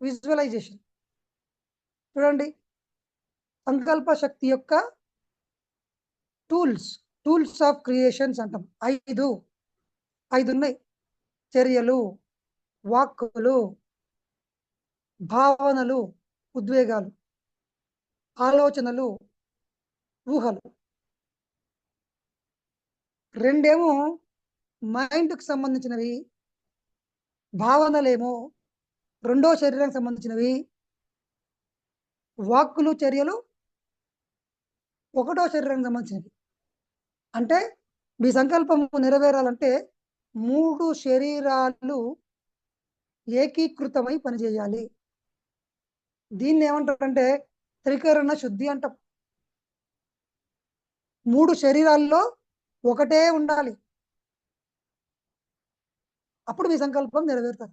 Visualisation. చూడండి. సంకల్ప శక్తి యొక్క టూల్స్ టూల్స్ ఆఫ్ క్రియేషన్స్ అంటాం. ఐదు ఐదు ఉన్నాయి. చర్యలు వాక్కులు భావనలు ఉద్వేగాలు ఆలోచనలు ఊహలు. రెండేమో మైండ్కి సంబంధించినవి భావనలేమో రెండో శరీరానికి సంబంధించినవి. వాక్కులు చర్యలు ఒకటో శరీరానికి సంబంధించినవి. అంటే మీ సంకల్పం నెరవేరాలంటే మూడు శరీరాలు ఏకీకృతమై పనిచేయాలి. దీన్ని ఏమంటారంటే త్రికరణ శుద్ధి అంటాం. మూడు శరీరాల్లో ఒకటే ఉండాలి. అప్పుడు మీ సంకల్పం నెరవేరుతారు